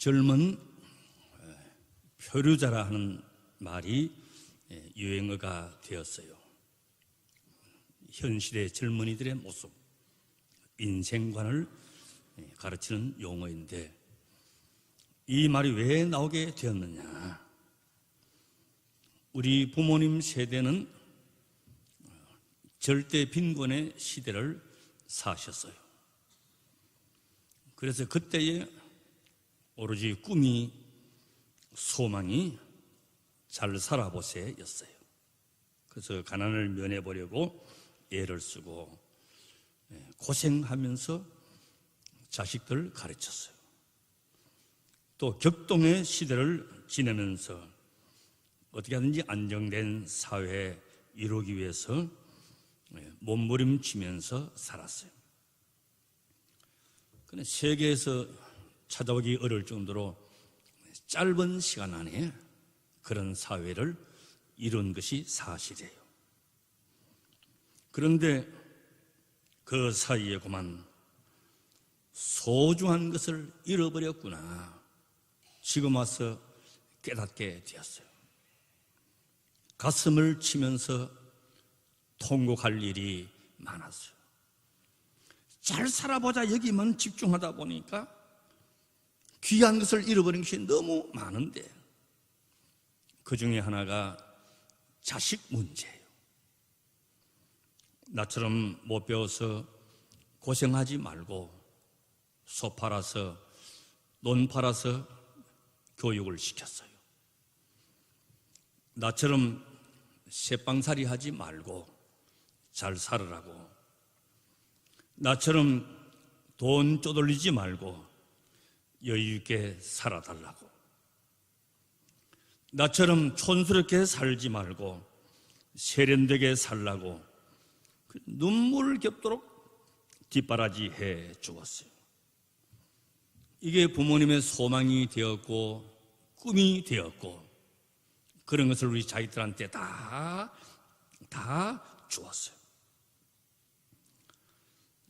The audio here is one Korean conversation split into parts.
젊은 표류자라 하는 말이 예, 유행어가 되었어요. 현실의 젊은이들의 모습, 인생관을 예, 가르치는 용어인데 이 말이 왜 나오게 되었느냐? 우리 부모님 세대는 절대 빈곤의 시대를 사셨어요. 그래서 그때에 오로지 꿈이 소망이 잘 살아보세였어요. 그래서 가난을 면해보려고 애를 쓰고 예, 고생하면서 자식들 가르쳤어요. 또 격동의 시대를 지내면서 어떻게 하든지 안정된 사회 이루기 위해서 예, 몸부림치면서 살았어요. 근데 세계에서 찾아오기 어려울 정도로 짧은 시간 안에 그런 사회를 이룬 것이 사실이에요. 그런데 그 사이에 그만 소중한 것을 잃어버렸구나. 지금 와서 깨닫게 되었어요. 가슴을 치면서 통곡할 일이 많았어요. 잘 살아보자 여기만 집중하다 보니까 귀한 것을 잃어버린 것이 너무 많은데 그 중에 하나가 자식 문제예요. 나처럼 못 배워서 고생하지 말고 소 팔아서 논 팔아서 교육을 시켰어요. 나처럼 새빵살이 하지 말고 잘 살으라고 나처럼 돈 쪼돌리지 말고 여유 있게 살아달라고. 나처럼 촌스럽게 살지 말고 세련되게 살라고 그 눈물 겹도록 뒷바라지 해 주었어요. 이게 부모님의 소망이 되었고 꿈이 되었고 그런 것을 우리 자기들한테 다, 다 주었어요.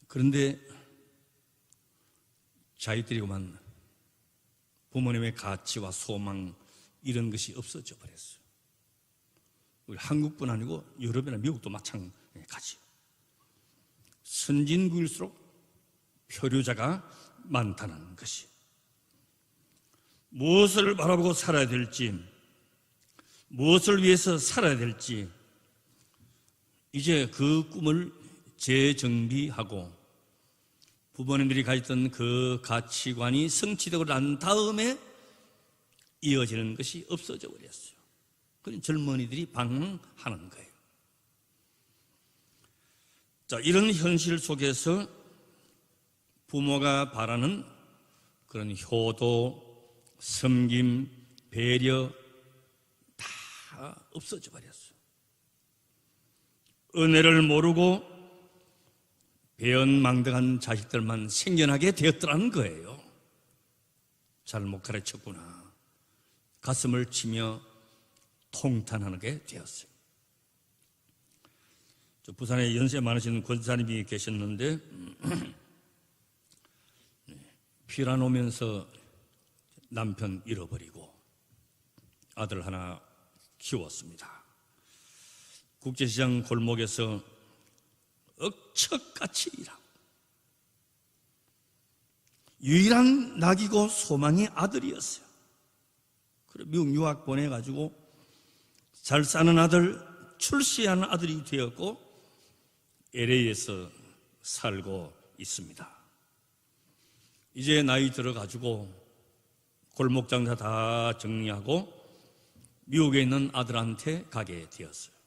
그런데 자기들이 그만 부모님의 가치와 소망 이런 것이 없어져 버렸어요. 우리 한국뿐 아니고 유럽이나 미국도 마찬가지요. 선진국일수록 표류자가 많다는 것이 무엇을 바라보고 살아야 될지 무엇을 위해서 살아야 될지 이제 그 꿈을 재정비하고 부모님들이 가졌던 그 가치관이 성취되고 난 다음에 이어지는 것이 없어져 버렸어요. 그런 젊은이들이 방황하는 거예요. 자, 이런 현실 속에서 부모가 바라는 그런 효도, 섬김, 배려 다 없어져 버렸어요. 은혜를 모르고 배연망덕한 자식들만 생겨나게 되었더라는 거예요. 잘 못 가르쳤구나. 가슴을 치며 통탄하게 되었어요. 저 부산에 연세 많으신 권사님이 계셨는데 네, 피란 오면서 남편 잃어버리고 아들 하나 키웠습니다. 국제시장 골목에서 억척같이 일하고 유일한 낙이고 소망의 아들이었어요. 그래 미국 유학 보내가지고 잘 사는 아들, 출시하는 아들이 되었고 LA에서 살고 있습니다. 이제 나이 들어가지고 골목 장사 다 정리하고 미국에 있는 아들한테 가게 되었어요.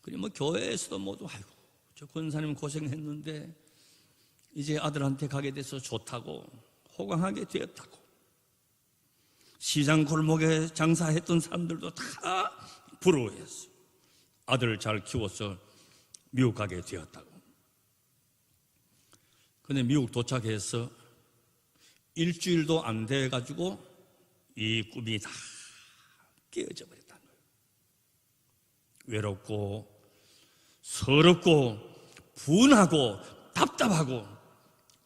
그리고 뭐 교회에서도 모두 아이고 저 권사님 고생했는데 이제 아들한테 가게 돼서 좋다고 호강하게 되었다고 시장 골목에 장사했던 사람들도 다 부러워했어요. 아들을 잘 키워서 미국 가게 되었다고. 근데 미국 도착해서 일주일도 안 돼 가지고 이 꿈이 다 깨어져 거예요. 외롭고 서럽고 분하고 답답하고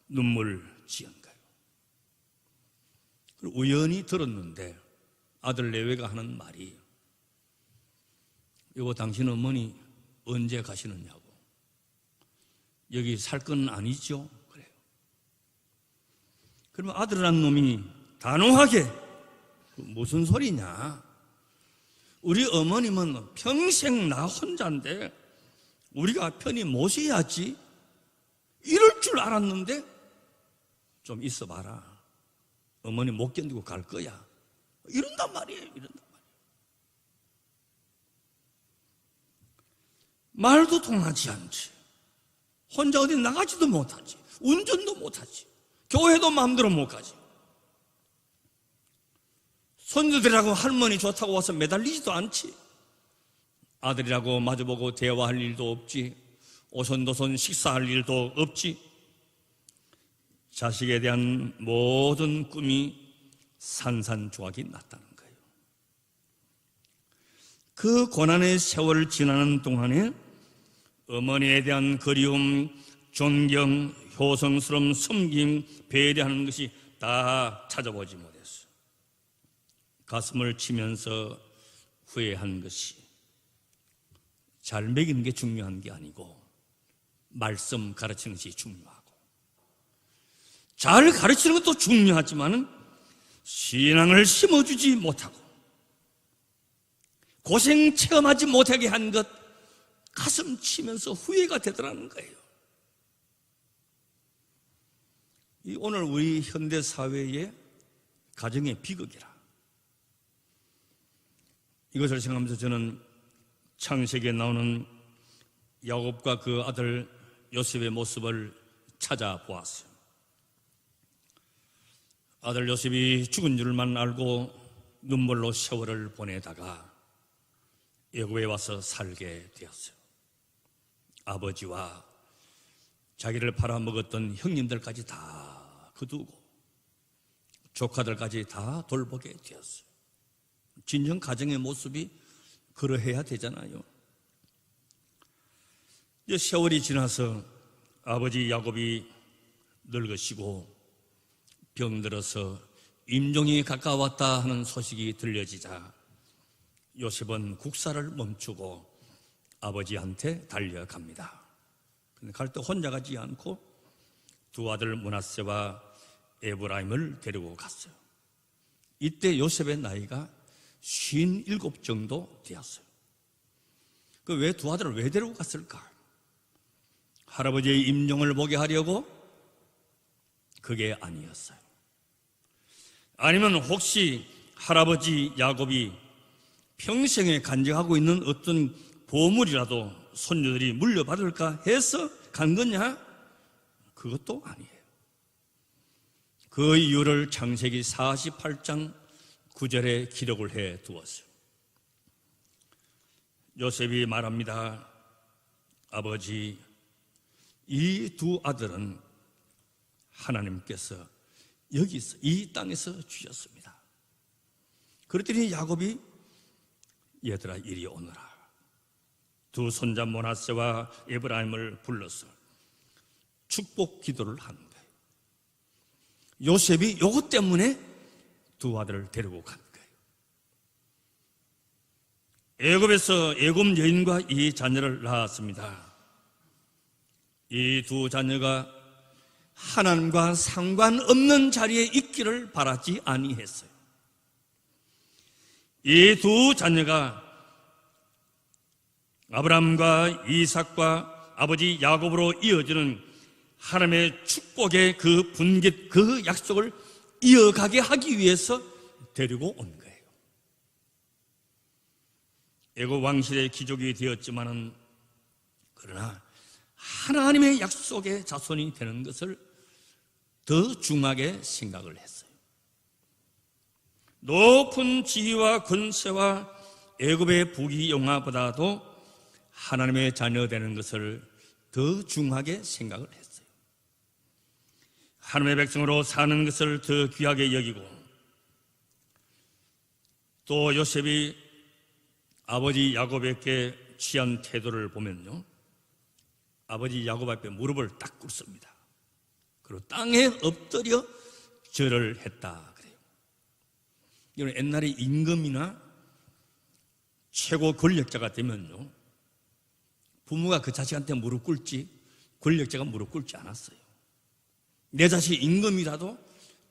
눈물 지은 거예요. 그리고 우연히 들었는데 아들 내외가 하는 말이 이거 당신 어머니 언제 가시느냐고 여기 살 건 아니죠? 그래요. 그러면 아들이란 놈이 단호하게 그 무슨 소리냐? 우리 어머님은 평생 나 혼자인데 우리가 편히 모셔야지 이럴 줄 알았는데 좀 있어 봐라. 어머니 못 견디고 갈 거야. 이런단 말이에요. 이런단 말이에요. 말도 통하지 않지. 혼자 어디 나가지도 못하지. 운전도 못하지. 교회도 마음대로 못 가지. 손주들하고 할머니 좋다고 와서 매달리지도 않지. 아들이라고 마주보고 대화할 일도 없지. 오손도손 식사할 일도 없지. 자식에 대한 모든 꿈이 산산조각이 났다는 거예요. 그 고난의 세월을 지나는 동안에 어머니에 대한 그리움, 존경, 효성스러움, 섬김, 배려하는 것이 다 찾아보지 못했어. 가슴을 치면서 후회한 것이 잘 먹이는 게 중요한 게 아니고 말씀 가르치는 것이 중요하고 잘 가르치는 것도 중요하지만은 신앙을 심어주지 못하고 고생 체험하지 못하게 한 것 가슴 치면서 후회가 되더라는 거예요. 이 오늘 우리 현대 사회의 가정의 비극이라. 이것을 생각하면서 저는 창세기에 나오는 야곱과 그 아들 요셉의 모습을 찾아보았어요. 아들 요셉이 죽은 줄만 알고 눈물로 세월을 보내다가 애굽에 와서 살게 되었어요. 아버지와 자기를 팔아먹었던 형님들까지 다 거두고 조카들까지 다 돌보게 되었어요. 진정 가정의 모습이 그러해야 되잖아요. 이제 세월이 지나서 아버지 야곱이 늙으시고 병들어서 임종이 가까웠다 하는 소식이 들려지자 요셉은 국사를 멈추고 아버지한테 달려갑니다. 근데 갈 때 혼자 가지 않고 두 아들 문하세와 에브라임을 데리고 갔어요. 이때 요셉의 나이가 57 정도 되었어요. 그 왜 두 아들을 왜 데리고 갔을까? 할아버지의 임종을 보게 하려고? 그게 아니었어요. 아니면 혹시 할아버지 야곱이 평생에 간직하고 있는 어떤 보물이라도 손주들이 물려받을까 해서 간 거냐? 그것도 아니에요. 그 이유를 창세기 48장 9절에 기록을 해 두었어요. 요셉이 말합니다. 아버지, 이 두 아들은 하나님께서 여기서, 이 땅에서 주셨습니다. 그랬더니 야곱이 얘들아 이리 오너라. 두 손자 모나세와 에브라임을 불러서 축복 기도를 하는 거예요. 요셉이 요것 때문에 두 아들을 데리고 간 거예요. 애굽에서 애굽 여인과 이 자녀를 낳았습니다. 이 두 자녀가 하나님과 상관없는 자리에 있기를 바라지 아니했어요. 이 두 자녀가 아브라함과 이삭과 아버지 야곱으로 이어지는 하나님의 축복의 그 분깃 그 약속을 이어가게 하기 위해서 데리고 온 거예요. 애굽 왕실의 기족이 되었지만은 그러나 하나님의 약속의 자손이 되는 것을 더 중하게 생각을 했어요. 높은 지위와 권세와 애굽의 부귀영화보다도 하나님의 자녀 되는 것을 더 중하게 생각을 했어요. 하나님의 백성으로 사는 것을 더 귀하게 여기고 또 요셉이 아버지 야곱에게 취한 태도를 보면요. 아버지 야곱 앞에 무릎을 딱 꿇습니다. 그리고 땅에 엎드려 절을 했다 그래요. 이건 옛날에 임금이나 최고 권력자가 되면요. 부모가 그 자식한테 무릎 꿇지 권력자가 무릎 꿇지 않았어요. 내 자식 임금이라도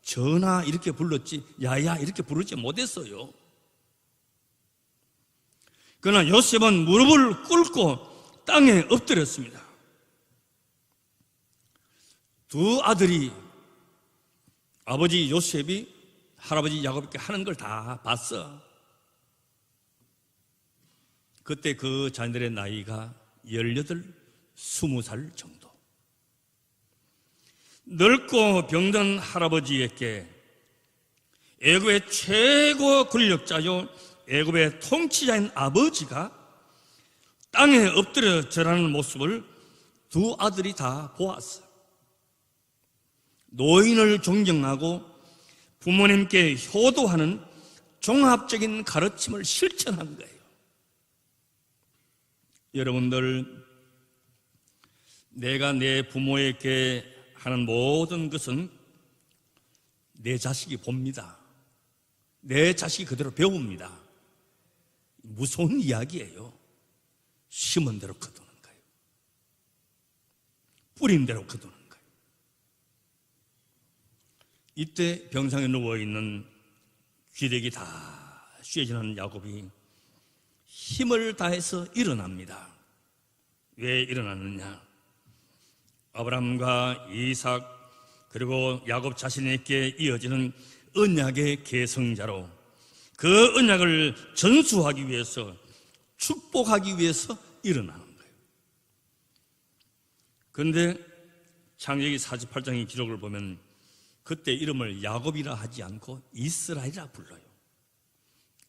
전하 이렇게 불렀지 야야 이렇게 부르지 못했어요. 그러나 요셉은 무릎을 꿇고 땅에 엎드렸습니다. 두 아들이 아버지 요셉이 할아버지 야곱에게 하는 걸 다 봤어. 그때 그 자녀들의 나이가 18, 20살 정도. 늙고 병든 할아버지에게 애굽의 최고 권력자요 애굽의 통치자인 아버지가 땅에 엎드려 절하는 모습을 두 아들이 다 보았어. 노인을 존경하고 부모님께 효도하는 종합적인 가르침을 실천한 거예요. 여러분들, 내가 내 부모에게 하는 모든 것은 내 자식이 봅니다. 내 자식이 그대로 배웁니다. 무서운 이야기예요. 심은 대로 거두는 거예요. 뿌린 대로 거두는 거예요. 이때 병상에 누워 있는 귀력이 다 쇠진한 야곱이 힘을 다해서 일어납니다. 왜 일어났느냐? 아브라함과 이삭 그리고 야곱 자신에게 이어지는 언약의 계승자로 그 언약을 전수하기 위해서 축복하기 위해서 일어나는 거예요. 그런데 창세기 48장의 기록을 보면 그때 이름을 야곱이라 하지 않고 이스라엘이라 불러요.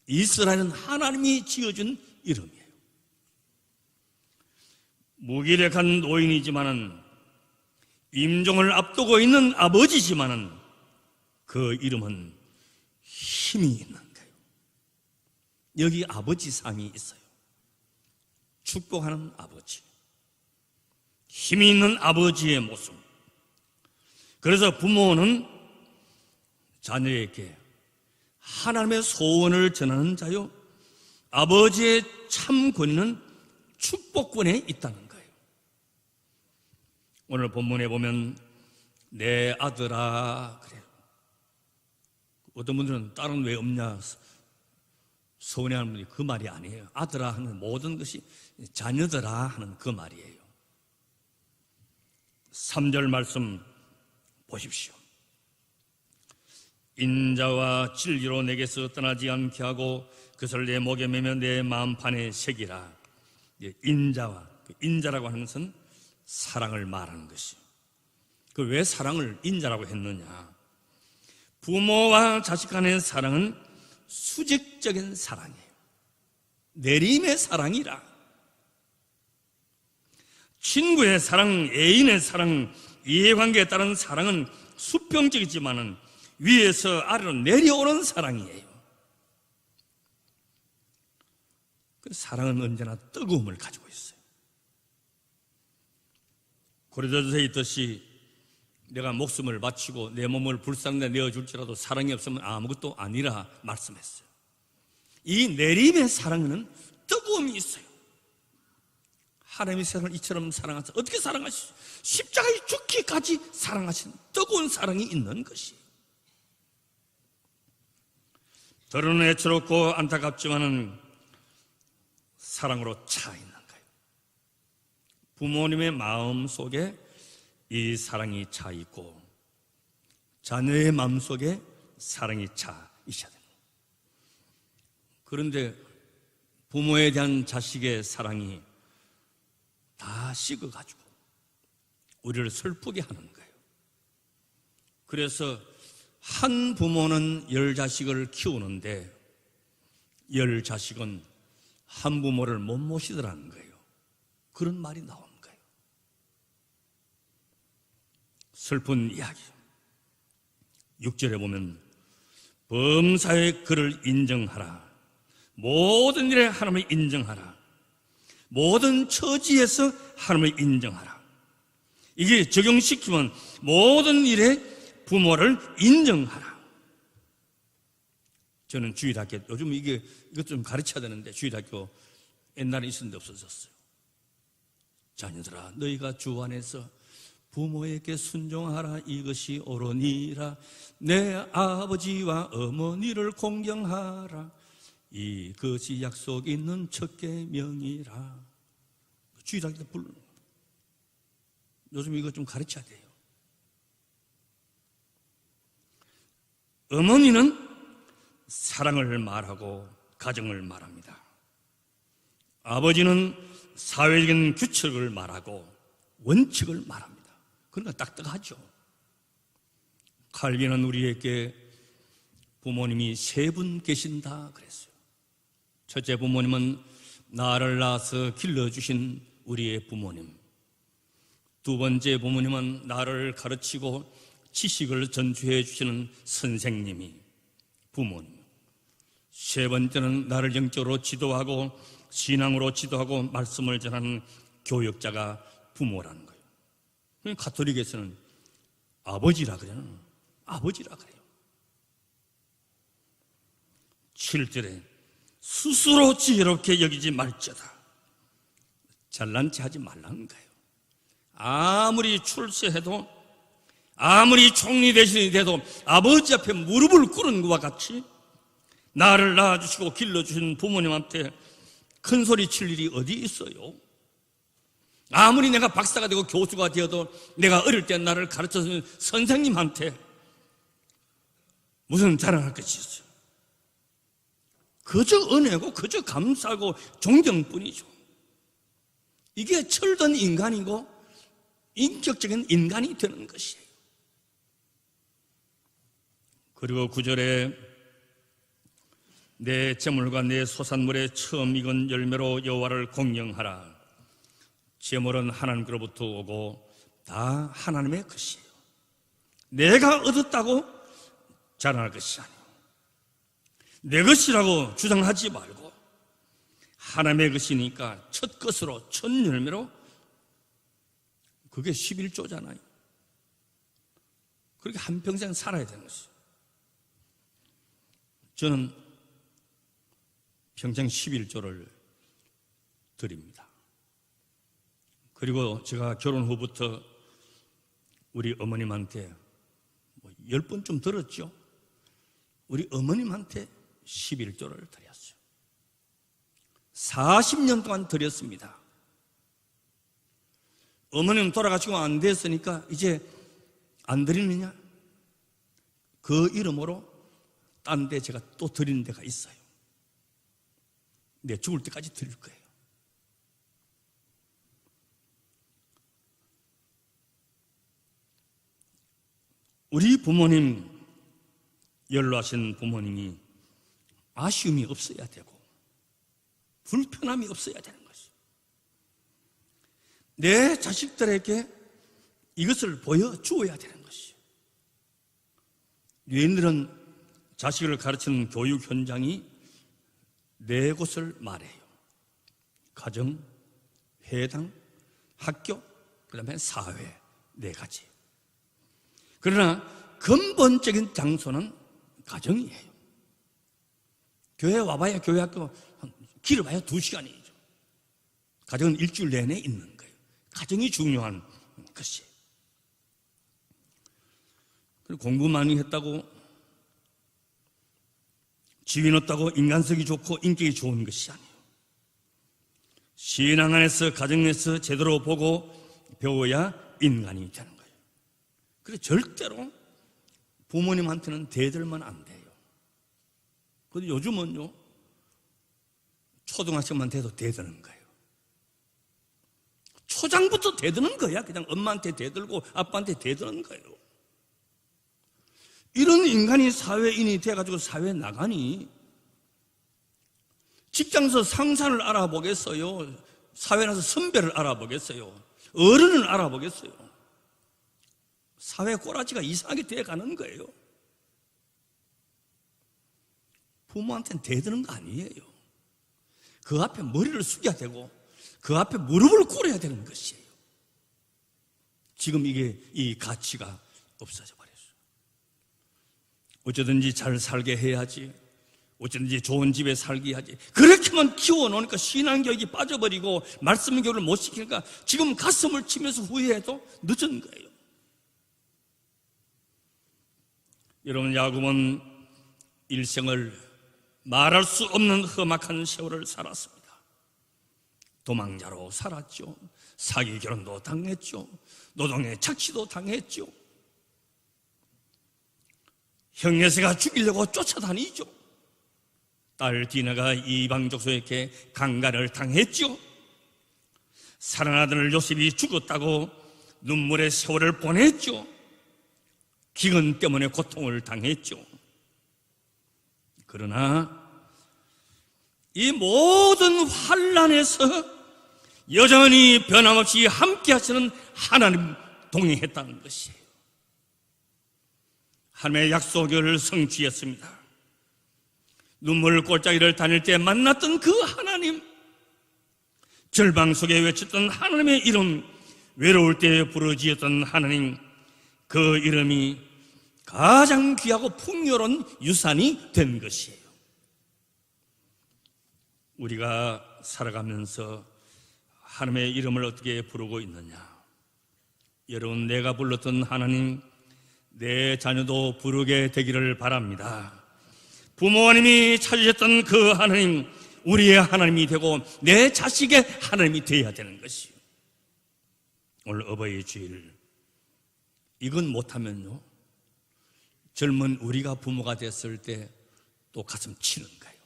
이스라엘은 하나님이 지어준 이름이에요. 무기력한 노인이지만은 임종을 앞두고 있는 아버지지만은 그 이름은 힘이 있는 거예요. 여기 아버지 상이 있어요. 축복하는 아버지. 힘이 있는 아버지의 모습. 그래서 부모는 자녀에게 하나님의 소원을 전하는 자요. 아버지의 참 권위는 축복권에 있다는. 오늘 본문에 보면 내 아들아 그래요. 어떤 분들은 딸은 왜 없냐 서운해하는 분이 그 말이 아니에요. 아들아 하는 모든 것이 자녀들아 하는 그 말이에요. 3절 말씀 보십시오. 인자와 진리로 내게서 떠나지 않게 하고 그것을 내 목에 매며 내 마음판에 새기라. 인자와 그 인자라고 하는 것은 사랑을 말하는 것이. 그 왜 사랑을 인자라고 했느냐? 부모와 자식 간의 사랑은 수직적인 사랑이에요. 내림의 사랑이라. 친구의 사랑, 애인의 사랑, 이해관계에 따른 사랑은 수평적이지만은 위에서 아래로 내려오는 사랑이에요. 그 사랑은 언제나 뜨거움을 가지고 있어요. 고려도서에 있듯이 내가 목숨을 바치고 내 몸을 불쌍히 내어줄지라도 사랑이 없으면 아무것도 아니라 말씀했어요. 이 내림의 사랑에는 뜨거움이 있어요. 하나님의 세상을 이처럼 사랑하사 어떻게 사랑하시? 십자가에 죽기까지 사랑하시는 뜨거운 사랑이 있는 것이. 더러는 애처롭고 안타깝지만은 사랑으로 차 있는 거예요. 부모님의 마음 속에 이 사랑이 차 있고 자녀의 마음 속에 사랑이 차 있어야 돼요. 그런데 부모에 대한 자식의 사랑이 다 식어가지고 우리를 슬프게 하는 거예요. 그래서 한 부모는 열 자식을 키우는데 열 자식은 한 부모를 못 모시더라는 거예요. 그런 말이 거예요. 슬픈 이야기. 6절에 보면 범사의 그를 인정하라. 모든 일에 하나님을 인정하라. 모든 처지에서 하나님을 인정하라. 이게 적용시키면 모든 일에 부모를 인정하라. 저는 주일학교 요즘 이게 이것 좀 가르쳐야 되는데 주일학교 옛날에 있었는데 없어졌어요. 자녀들아 너희가 주 안에서 부모에게 순종하라 이것이 옳으니라 내 아버지와 어머니를 공경하라 이것이 약속 있는 첫 계명이라 주일학교 거예요. 요즘 이거 좀 가르쳐야 돼요. 어머니는 사랑을 말하고 가정을 말합니다. 아버지는 사회적인 규칙을 말하고 원칙을 말합니다. 그러니까 딱딱하죠. 칼빈은 우리에게 부모님이 세 분 계신다 그랬어요. 첫째 부모님은 나를 낳아서 길러주신 우리의 부모님. 두 번째 부모님은 나를 가르치고 지식을 전수해 주시는 선생님이 부모님. 세 번째는 나를 영적으로 지도하고 신앙으로 지도하고 말씀을 전하는 교역자가 부모라는. 그러니까 가톨릭에서는 아버지라 그래요. 아버지라 그래요. 7절에 스스로 지혜롭게 여기지 말자다. 잘난 체 하지 말라는 거예요. 아무리 출세해도 아무리 총리 대신이 돼도 아버지 앞에 무릎을 꿇은 것과 같이 나를 낳아주시고 길러주신 부모님한테 큰 소리 칠 일이 어디 있어요? 아무리 내가 박사가 되고 교수가 되어도 내가 어릴 때 나를 가르쳐준 선생님한테 무슨 자랑할 것이 있어요? 그저 은혜고 그저 감사하고 존경뿐이죠. 이게 철든 인간이고 인격적인 인간이 되는 것이에요. 그리고 구절에 내 재물과 내 소산물에 처음 익은 열매로 여호와를 공경하라. 재물은 하나님께로부터 오고 다 하나님의 것이에요. 내가 얻었다고 자랑할 것이 아니에요. 내 것이라고 주장하지 말고 하나님의 것이니까 첫 것으로 첫 열매로 그게 11조잖아요. 그렇게 한평생 살아야 되는 것이에요. 저는 평생 11조를 드립니다. 그리고 제가 결혼 후부터 우리 어머님한테 뭐 10번쯤 들었죠. 우리 어머님한테 11조를 드렸어요. 40년 동안 드렸습니다. 어머님 돌아가시고 안 됐으니까 이제 안 드리느냐? 그 이름으로 딴 데 제가 또 드리는 데가 있어요. 내 죽을 때까지 드릴 거예요. 우리 부모님, 연로하신 부모님이 아쉬움이 없어야 되고, 불편함이 없어야 되는 것이요. 내 자식들에게 이것을 보여주어야 되는 것이요. 유인들은 자식을 가르치는 교육 현장이 네 곳을 말해요. 가정, 회당, 학교, 그 다음에 사회, 네 가지. 그러나 근본적인 장소는 가정이에요. 교회 와봐야 교회 학교 길어봐야 두 시간이죠. 가정은 일주일 내내 있는 거예요. 가정이 중요한 것이. 그리고 공부 많이 했다고 지위 없다고 인간성이 좋고 인격이 좋은 것이 아니에요. 신앙 안에서 가정에서 제대로 보고 배워야 인간이 되는. 그래서 절대로 부모님한테는 대들면 안 돼요. 근데 요즘은요, 초등학생만 돼도 대드는 거예요. 초장부터 대드는 거야. 그냥 엄마한테 대들고 아빠한테 대드는 거예요. 이런 인간이 사회인이 돼가지고 사회에 나가니 직장에서 상사를 알아보겠어요? 사회 나서 선배를 알아보겠어요? 어른을 알아보겠어요? 사회 꼬라지가 이상하게 돼가는 거예요. 부모한테는 대드는 거 아니에요. 그 앞에 머리를 숙여야 되고 그 앞에 무릎을 꿇어야 되는 것이에요. 지금 이게 이 가치가 없어져 버렸어요. 어쩌든지 잘 살게 해야지. 어쩐지 좋은 집에 살기 하지. 그렇게만 키워놓으니까 신앙교육이 빠져버리고 말씀 교육을 못 시키니까 지금 가슴을 치면서 후회해도 늦은 거예요. 여러분, 야곱은 일생을 말할 수 없는 험악한 세월을 살았습니다. 도망자로 살았죠. 사기 결혼도 당했죠. 노동의 착취도 당했죠. 형예세가 죽이려고 쫓아다니죠. 딸 디나가 이방 족속에게 강간을 당했죠. 사랑하던 요셉이 죽었다고 눈물의 세월을 보냈죠. 기근 때문에 고통을 당했죠. 그러나 이 모든 환란에서 여전히 변함없이 함께 하시는 하나님 동행했다는 것이에요. 하나님의 약속을 성취했습니다. 눈물 골짜기를 다닐 때 만났던 그 하나님, 절방 속에 외쳤던 하나님의 이름, 외로울 때 부르짖었던 하나님, 그 이름이 가장 귀하고 풍요로운 유산이 된 것이에요. 우리가 살아가면서 하나님의 이름을 어떻게 부르고 있느냐? 여러분, 내가 불렀던 하나님, 내 자녀도 부르게 되기를 바랍니다. 부모님이 찾으셨던 그 하나님, 우리의 하나님이 되고 내 자식의 하나님이 되어야 되는 것이요. 오늘 어버이 주일, 이건 못하면요. 젊은 우리가 부모가 됐을 때 또 가슴 치는 거예요.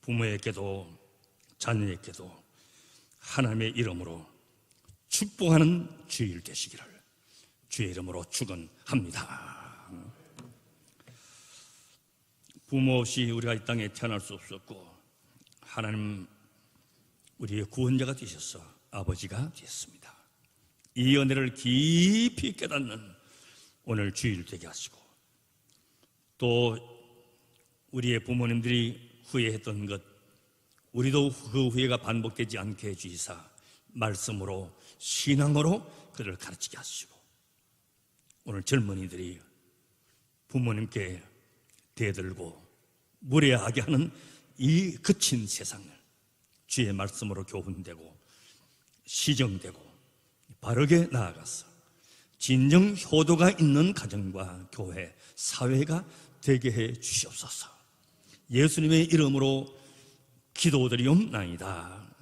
부모에게도 자녀에게도 하나님의 이름으로 축복하는 주일 되시기를 주의 이름으로 축원합니다. 부모 없이 우리가 이 땅에 태어날 수 없었고 하나님 우리의 구원자가 되셔서 아버지가 되었습니다. 이 은혜를 깊이 깨닫는 오늘 주일 되게 하시고 또 우리의 부모님들이 후회했던 것 우리도 그 후회가 반복되지 않게 해주시사 말씀으로 신앙으로 그를 가르치게 하시고 오늘 젊은이들이 부모님께 대들고 무례하게 하는 이 거친 세상을 주의 말씀으로 교훈되고 시정되고 바르게 나아가서 진정 효도가 있는 가정과 교회, 사회가 되게 해 주시옵소서. 예수님의 이름으로 기도드리옵나이다.